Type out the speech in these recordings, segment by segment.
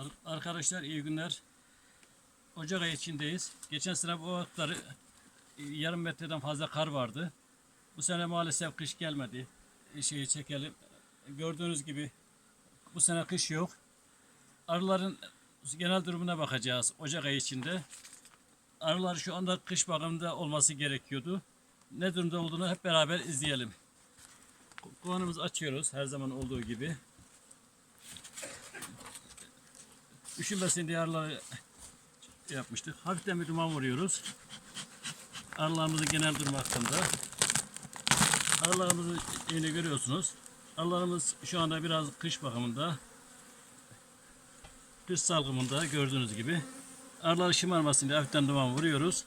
Ar- Arkadaşlar iyi günler. Ocak ayı içindeyiz. Geçen sene bu vakitleri yarım metreden fazla kar vardı. Bu sene maalesef kış gelmedi. E, Şeyi çekelim. Gördüğünüz gibi bu sene kış yok. Arıların genel durumuna bakacağız Ocak ayı içinde. Arılar şu anda kış bakımında olması gerekiyordu. Ne durumda olduğunu hep beraber izleyelim. Ko- Kovanımızı açıyoruz her zaman olduğu gibi. Üşümesin diye arıları yapmıştık. Hafiften bir duman vuruyoruz. Arılarımızın genel durumu hakkında. Arılarımızın yine görüyorsunuz. Arılarımız şu anda biraz kış bakımında. Kış salgımında gördüğünüz gibi. Arılar şımarmasın diye hafiften duman vuruyoruz.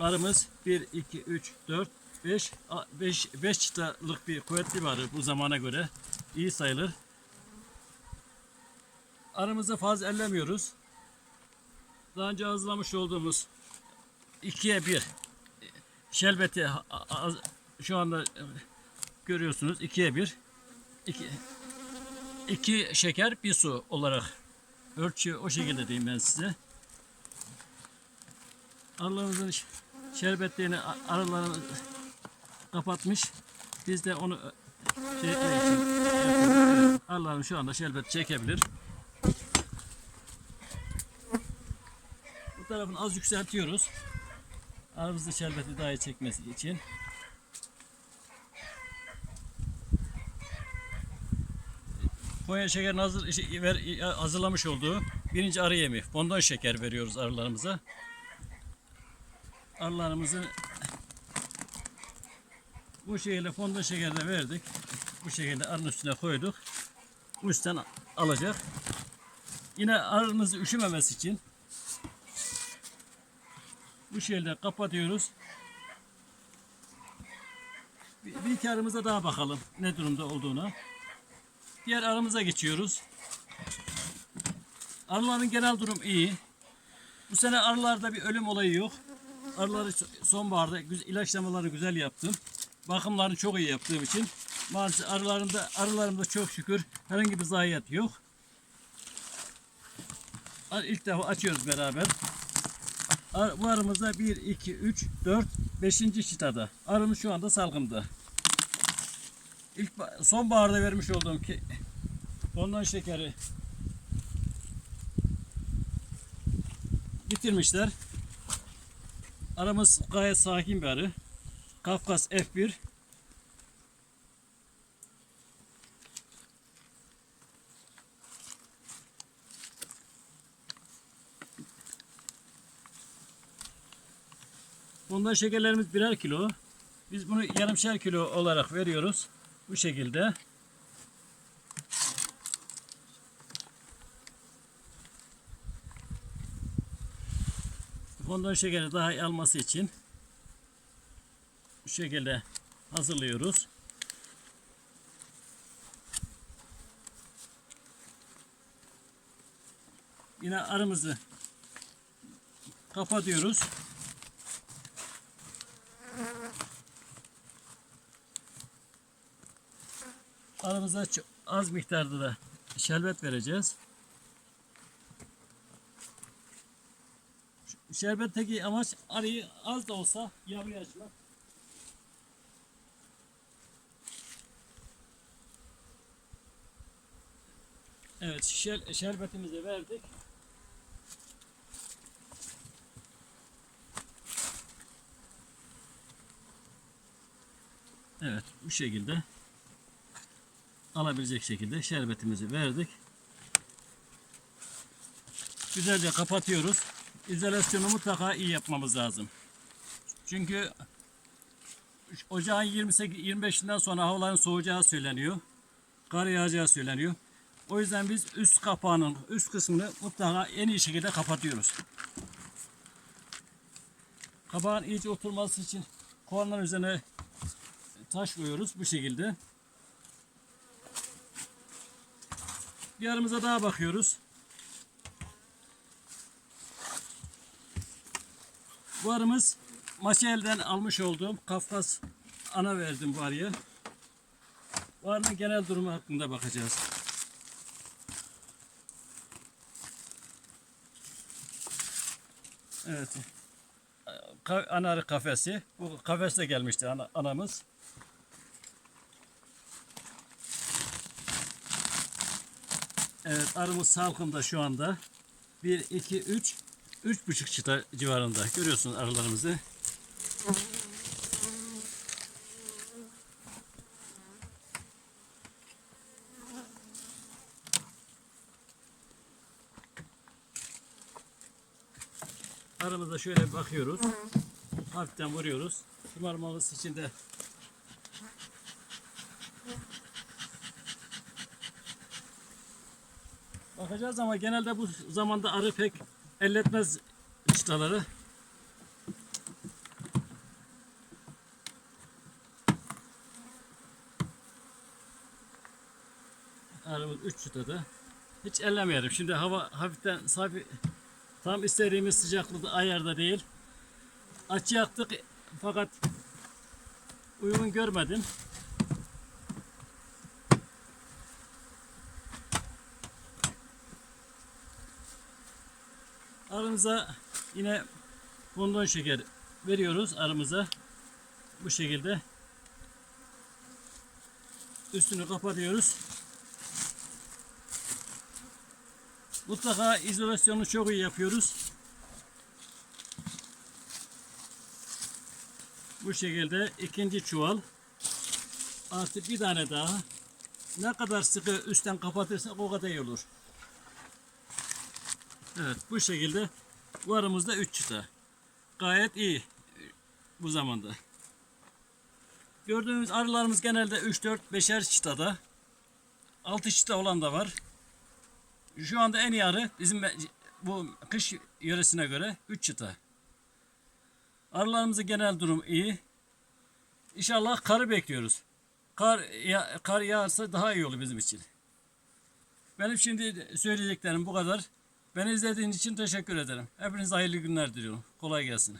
Arımız 1, 2, 3, 4, 5, 5, 5 çıtalık bir kuvvetli bir arı bu zamana göre. iyi sayılır. Arımızı fazla ellemiyoruz. Daha önce hazırlamış olduğumuz ikiye bir şerbeti şu anda e, görüyorsunuz ikiye bir iki, iki şeker bir su olarak ölçü o şekilde diyeyim ben size. Arılarımızın şerbetlerini a- arılarımız kapatmış. Biz de onu e, şey yapıyoruz. arılarım şu anda şerbet çekebilir. Tarafını az yükseltiyoruz. Arımızın şerbeti daha iyi çekmesi için. Konya şekerin hazır, şey, ver- hazırlamış olduğu birinci arı yemi. Fondon şeker veriyoruz arılarımıza. Arılarımızı bu şekilde fondon şekeri de verdik. Bu şekilde arının üstüne koyduk. Bu üstten alacak. Yine arımız üşümemesi için bu şekilde kapatıyoruz. Bir, bir iki arımıza daha bakalım ne durumda olduğuna. Diğer arımıza geçiyoruz. Arıların genel durum iyi. Bu sene arılarda bir ölüm olayı yok. Arıları so- sonbaharda ilaçlamaları güzel yaptım. Bakımlarını çok iyi yaptığım için maalesef arılarımda arılarımda çok şükür herhangi bir zayiat yok. İlk defa açıyoruz beraber. Bu arımızda 1, 2, 3, 4, 5. çıtada. Arımız şu anda salgımda. İlk ba- sonbaharda vermiş olduğum ki ondan şekeri bitirmişler. Aramız gayet sakin bir arı. Kafkas F1. Bundan şekerlerimiz birer kilo. Biz bunu yarımşar kilo olarak veriyoruz. Bu şekilde. Fondon şekeri daha iyi alması için bu şekilde hazırlıyoruz. Yine arımızı kapatıyoruz. Aramıza az miktarda da şerbet vereceğiz. Şerbetteki amaç arıyı az da olsa yavruya açmak. Evet, şer, şerbetimizi verdik. Evet, bu şekilde alabilecek şekilde şerbetimizi verdik. Güzelce kapatıyoruz. İzolasyonu mutlaka iyi yapmamız lazım. Çünkü ocağın 28 25'inden sonra havaların soğuyacağı söyleniyor. Kar yağacağı söyleniyor. O yüzden biz üst kapağının üst kısmını mutlaka en iyi şekilde kapatıyoruz. Kabağın iyice oturması için kovanların üzerine taş koyuyoruz bu şekilde. Bir yarımıza daha bakıyoruz. Varımız maça elden almış olduğum Kafkas ana verdim varıya. Varının genel durumu hakkında bakacağız. Evet. Anarı kafesi. Bu kafeste gelmişti ana, anamız. Evet arımız salkımda şu anda. 1, 2, 3, üç buçuk çıta civarında. Görüyorsunuz arılarımızı. Aramızda şöyle bakıyoruz. Hafiften vuruyoruz. Şımarmaması için de Bakacağız ama genelde bu zamanda arı pek elletmez çıtaları. Arımız 3 çıtada. Hiç ellemeyelim. Şimdi hava hafiften safi tam istediğimiz sıcaklıkta ayarda değil. Açı yaktık fakat uygun görmedim. Arımıza yine bonbon şeker veriyoruz arımıza. Bu şekilde. Üstünü kapatıyoruz. Mutlaka izolasyonu çok iyi yapıyoruz. Bu şekilde ikinci çuval. Artık bir tane daha. Ne kadar sıkı üstten kapatırsak o kadar iyi olur. Evet bu şekilde bu aramızda 3 çıta. Gayet iyi bu zamanda. Gördüğümüz arılarımız genelde 3-4 5'er çıtada. 6 çıta olan da var. Şu anda en iyi arı bizim bu kış yöresine göre 3 çıta. Arılarımızın genel durum iyi. İnşallah karı bekliyoruz. Kar, ya, kar yağarsa daha iyi olur bizim için. Benim şimdi söyleyeceklerim bu kadar. Beni izlediğiniz için teşekkür ederim. Hepinize hayırlı günler diliyorum. Kolay gelsin.